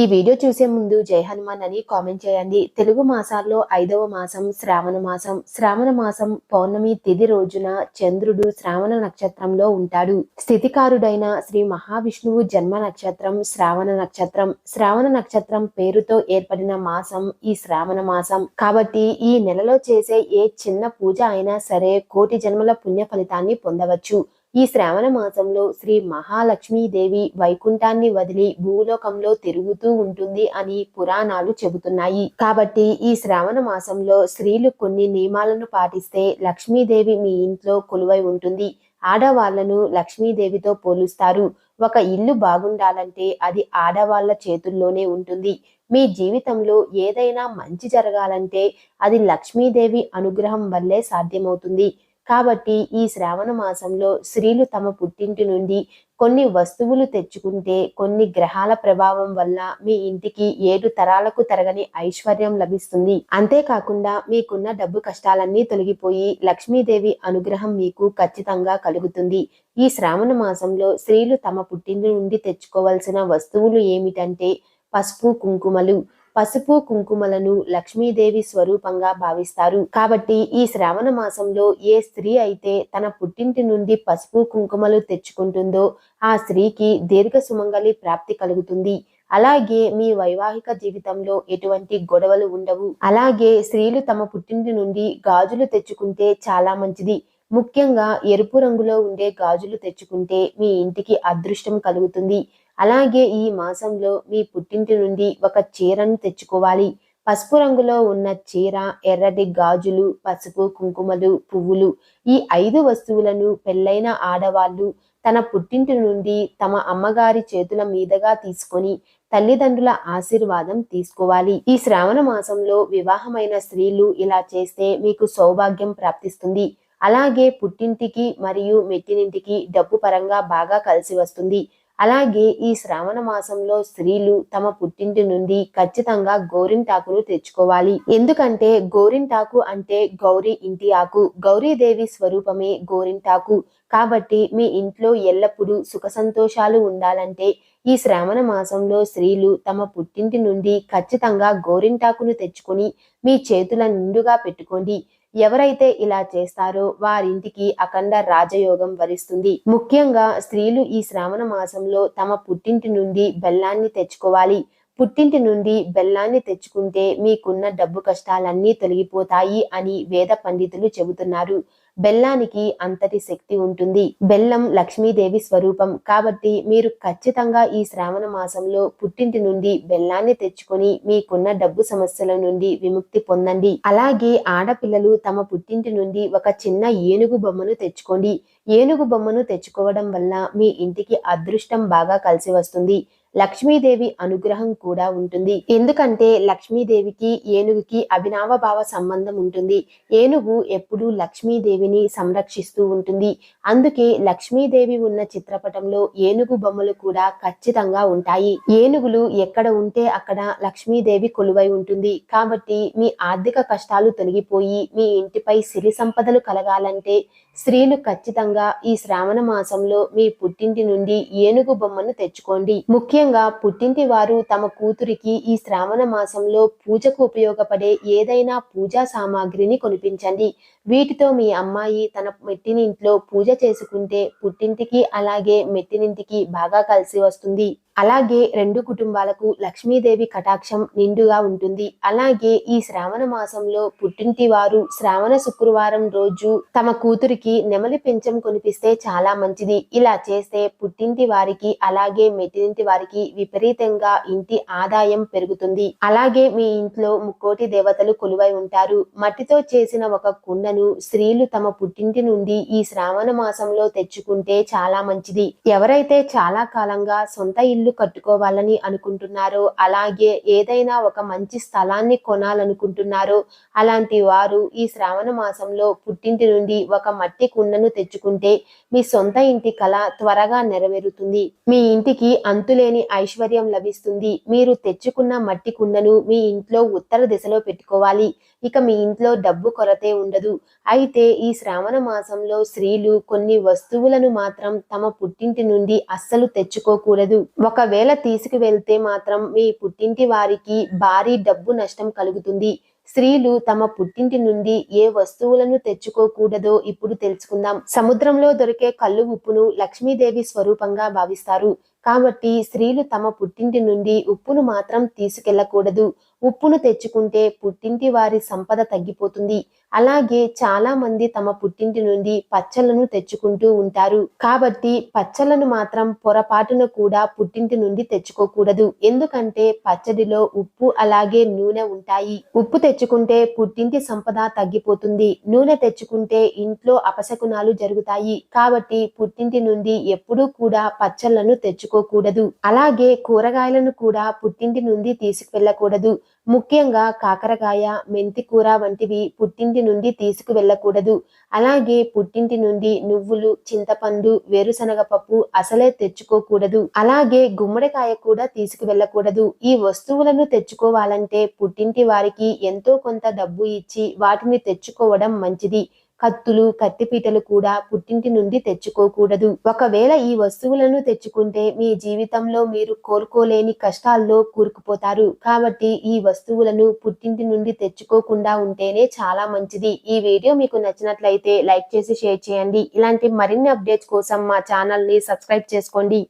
ఈ వీడియో చూసే ముందు జై హనుమాన్ అని కామెంట్ చేయండి. తెలుగు మాసాల్లో ఐదవ మాసం శ్రావణ మాసం. శ్రావణ మాసం పౌర్ణమి తిది రోజున చంద్రుడు శ్రావణ నక్షత్రంలో ఉంటాడు. స్థితికారుడైన శ్రీ మహావిష్ణువు జన్మ నక్షత్రం శ్రావణ నక్షత్రం. శ్రావణ నక్షత్రం పేరుతో ఏర్పడిన మాసం ఈ శ్రావణ మాసం. కాబట్టి ఈ నెలలో చేసే ఏ చిన్న పూజ అయినా సరే కోటి జన్మల పుణ్య ఫలితాన్ని పొందవచ్చు. ఈ శ్రావణ మాసంలో శ్రీ మహాలక్ష్మీదేవి వైకుంఠాన్ని వదిలి భూలోకంలో తిరుగుతూ ఉంటుంది అని పురాణాలు చెబుతున్నాయి. కాబట్టి ఈ శ్రావణ మాసంలో స్త్రీలు కొన్ని నియమాలను పాటిస్తే లక్ష్మీదేవి మీ ఇంట్లో కొలువై ఉంటుంది. ఆడవాళ్ళను లక్ష్మీదేవితో పోలుస్తారు. ఒక ఇల్లు బాగుండాలంటే అది ఆడవాళ్ళ చేతుల్లోనే ఉంటుంది. మీ జీవితంలో ఏదైనా మంచి జరగాలంటే అది లక్ష్మీదేవి అనుగ్రహం వల్లే సాధ్యమవుతుంది. కాబట్టి ఈ శ్రావణ మాసంలో స్త్రీలు తమ పుట్టింటి నుండి కొన్ని వస్తువులు తెచ్చుకుంటే కొన్ని గ్రహాల ప్రభావం వల్ల మీ ఇంటికి ఏడు తరాలకు తరగని ఐశ్వర్యం లభిస్తుంది. అంతేకాకుండా మీకున్న డబ్బు కష్టాలన్నీ తొలగిపోయి లక్ష్మీదేవి అనుగ్రహం మీకు ఖచ్చితంగా కలుగుతుంది. ఈ శ్రావణ మాసంలో స్త్రీలు తమ పుట్టింటి నుండి తెచ్చుకోవాల్సిన వస్తువులు ఏమిటంటే పసుపు కుంకుమలు పసుపు కుంకుమలను లక్ష్మీదేవి స్వరూపంగా భావిస్తారు. కాబట్టి ఈ శ్రావణ మాసంలో ఏ స్త్రీ అయితే తన పుట్టింటి నుండి పసుపు కుంకుమలు తెచ్చుకుంటుందో ఆ స్త్రీకి దీర్ఘ సుమంగళి ప్రాప్తి కలుగుతుంది. అలాగే మీ వైవాహిక జీవితంలో ఎటువంటి గొడవలు ఉండవు. అలాగే స్త్రీలు తమ పుట్టింటి నుండి గాజులు తెచ్చుకుంటే చాలా మంచిది. ముఖ్యంగా ఎరుపు రంగులో ఉండే గాజులు తెచ్చుకుంటే మీ ఇంటికి అదృష్టం కలుగుతుంది. అలాగే ఈ మాసంలో మీ పుట్టింటి నుండి ఒక చీరను తెచ్చుకోవాలి. పసుపు రంగులో ఉన్న చీర ఎర్రటి గాజులు పసుపు కుంకుమలు పువ్వులు ఈ ఐదు వస్తువులను పెళ్ళైన ఆడవాళ్ళు తన పుట్టింటి నుండి తమ అమ్మగారి చేతుల మీదుగా తీసుకొని తల్లిదండ్రుల ఆశీర్వాదం తీసుకోవాలి. ఈ శ్రావణ మాసంలో వివాహమైన స్త్రీలు ఇలా చేస్తే మీకు సౌభాగ్యం ప్రాప్తిస్తుంది. అలాగే పుట్టింటికి మరియు మెట్టినింటికి డబ్బు పరంగా బాగా కలిసి వస్తుంది. అలాగే ఈ శ్రావణ మాసంలో స్త్రీలు తమ పుట్టింటి నుండి ఖచ్చితంగా గోరింటాకును తెచ్చుకోవాలి. ఎందుకంటే గోరింటాకు అంటే గౌరీ ఇంటి ఆకు. గౌరీదేవి స్వరూపమే గోరింటాకు కాబట్టి మీ ఇంట్లో ఎల్లప్పుడూ సుఖ సంతోషాలు ఉండాలంటే ఈ శ్రావణ మాసంలో స్త్రీలు తమ పుట్టింటి నుండి ఖచ్చితంగా గోరింటాకును తెచ్చుకొని మీ చేతుల నిండుగా పెట్టుకోండి. ఎవరైతే ఇలా చేస్తారో వారింటికి అఖండ రాజయోగం వరిస్తుంది. ముఖ్యంగా స్త్రీలు ఈ శ్రావణ మాసంలో తమ పుట్టింటి నుండి బెల్లాన్ని తెచ్చుకోవాలి. పుట్టింటి నుండి బెల్లాన్ని తెచ్చుకుంటే మీకున్న డబ్బు కష్టాలన్నీ తొలగిపోతాయి అని వేద పండితులు చెబుతున్నారు. బెల్లానికి అంతటి శక్తి ఉంటుంది. బెల్లం లక్ష్మీదేవి స్వరూపం కాబట్టి మీరు ఖచ్చితంగా ఈ శ్రావణ మాసంలో పుట్టింటి నుండి బెల్లాన్ని తెచ్చుకొని మీకున్న డబ్బు సమస్యల నుండి విముక్తి పొందండి. అలాగే ఆడపిల్లలు తమ పుట్టింటి నుండి ఒక చిన్న ఏనుగు బొమ్మను తెచ్చుకోండి. ఏనుగు బొమ్మను తెచ్చుకోవడం వల్ల మీ ఇంటికి అదృష్టం బాగా కలిసి వస్తుంది. లక్ష్మీదేవి అనుగ్రహం కూడా ఉంటుంది. ఎందుకంటే లక్ష్మీదేవికి ఏనుగుకి అభినావ భావ సంబంధం ఉంటుంది. ఏనుగు ఎప్పుడూ లక్ష్మీదేవిని సంరక్షిస్తూ ఉంటుంది. అందుకే లక్ష్మీదేవి ఉన్న చిత్రపటంలో ఏనుగు బొమ్మలు కూడా ఖచ్చితంగా ఉంటాయి. ఏనుగులు ఎక్కడ ఉంటే అక్కడ లక్ష్మీదేవి కొలువై ఉంటుంది. కాబట్టి మీ ఆర్థిక కష్టాలు తొలగిపోయి మీ ఇంటిపై సిరి సంపదలు కలగాలంటే స్త్రీలు ఖచ్చితంగా ఈ శ్రావణ మాసంలో మీ పుట్టింటి నుండి ఏనుగు బొమ్మను తెచ్చుకోండి. ముఖ్యంగా పుట్టింటి వారు తమ కూతురికి ఈ శ్రావణ మాసంలో పూజకు ఉపయోగపడే ఏదైనా పూజా సామాగ్రిని కొనిపించండి. వీటితో మీ అమ్మాయి తన మెట్టినింట్లో పూజ చేసుకుంటే పుట్టింటికి అలాగే మెట్టినింటికి బాగా కలిసి వస్తుంది. అలాగే రెండు కుటుంబాలకు లక్ష్మీదేవి కటాక్షం నిండుగా ఉంటుంది. అలాగే ఈ శ్రావణ మాసంలో పుట్టింటి వారు శ్రావణ శుక్రవారం రోజు తమ కూతురికి నెమలి పెంచం కొనిపిస్తే చాలా మంచిది. ఇలా చేస్తే పుట్టింటి వారికి అలాగే మెట్టినింటి వారికి విపరీతంగా ఇంటి ఆదాయం పెరుగుతుంది. అలాగే మీ ఇంట్లో ముక్కోటి దేవతలు కొలువై ఉంటారు. మట్టితో చేసిన ఒక కుండను స్త్రీలు తమ పుట్టింటి నుండి ఈ శ్రావణ మాసంలో తెచ్చుకుంటే చాలా మంచిది. ఎవరైతే చాలా కాలంగా సొంత ఇల్లు ఇల్లు కట్టుకోవాలని అనుకుంటున్నారో అలాగే ఏదైనా ఒక మంచి స్థలాన్ని కొనాలనుకుంటున్నారో అలాంటి వారు ఈ శ్రావణ మాసంలో పుట్టింటి నుండి ఒక మట్టి కుండను తెచ్చుకుంటే మీ సొంత ఇంటి కళ త్వరగా నెరవేరుతుంది. మీ ఇంటికి అంతులేని ఐశ్వర్యం లభిస్తుంది. మీరు తెచ్చుకున్న మట్టి కుండను మీ ఇంట్లో ఉత్తర దిశలో పెట్టుకోవాలి. ఇక మీ ఇంట్లో డబ్బు కొరతే ఉండదు. అయితే ఈ శ్రావణ మాసంలో స్త్రీలు కొన్ని వస్తువులను మాత్రం తమ పుట్టింటి నుండి అస్సలు తెచ్చుకోకూడదు. ఒకవేళ తీసుకువెళ్తే మాత్రం మీ పుట్టింటి వారికి భారీ డబ్బు నష్టం కలుగుతుంది. స్త్రీలు తమ పుట్టింటి నుండి ఏ వస్తువులను తెచ్చుకోకూడదో ఇప్పుడు తెలుసుకుందాం. సముద్రంలో దొరికే కళ్ళు ఉప్పును లక్ష్మీదేవి స్వరూపంగా భావిస్తారు. కాబట్టి స్త్రీలు తమ పుట్టింటి నుండి ఉప్పును మాత్రం తీసుకెళ్ళకూడదు. ఉప్పును తెచ్చుకుంటే పుట్టింటి వారి సంపద తగ్గిపోతుంది. అలాగే చాలా మంది తమ పుట్టింటి నుండి పచ్చలను తెచ్చుకుంటూ ఉంటారు. కాబట్టి పచ్చలను మాత్రం పొరపాటున కూడా పుట్టింటి నుండి తెచ్చుకోకూడదు. ఎందుకంటే పచ్చడిలో ఉప్పు అలాగే నూనె ఉంటాయి. ఉప్పు తెచ్చుకుంటే పుట్టింటి సంపద తగ్గిపోతుంది. నూనె తెచ్చుకుంటే ఇంట్లో అపశకునాలు జరుగుతాయి. కాబట్టి పుట్టింటి నుండి ఎప్పుడూ కూడా పచ్చళ్ళను తెచ్చుకోకూడదు. అలాగే కూరగాయలను కూడా పుట్టింటి నుండి తీసుకువెళ్ళకూడదు. ముఖ్యంగా కాకరకాయ మెంతికూర వంటివి పుట్టింటి నుండి తీసుకువెళ్ళకూడదు. అలాగే పుట్టింటి నుండి నువ్వులు చింతపండు వేరుశనగ పప్పు అసలే తెచ్చుకోకూడదు. అలాగే గుమ్మడికాయ కూడా తీసుకువెళ్ళకూడదు. ఈ వస్తువులను తెచ్చుకోవాలంటే పుట్టింటి వారికి ఎంతో కొంత డబ్బు ఇచ్చి వాటిని తెచ్చుకోవడం మంచిది. కత్తులు కత్తిపీటలు కూడా పుట్టింటి నుండి తెచ్చుకోకూడదు. ఒకవేళ ఈ వస్తువులను తెచ్చుకుంటే మీ జీవితంలో మీరు కోలుకోలేని కష్టాల్లో కూరుకుపోతారు. కాబట్టి ఈ వస్తువులను పుట్టింటి నుండి తెచ్చుకోకుండా ఉంటేనే చాలా మంచిది. ఈ వీడియో మీకు నచ్చినట్లయితే లైక్ చేసి షేర్ చేయండి. ఇలాంటి మరిన్ని అప్డేట్స్ కోసం మా ఛానల్ని సబ్స్క్రైబ్ చేసుకోండి.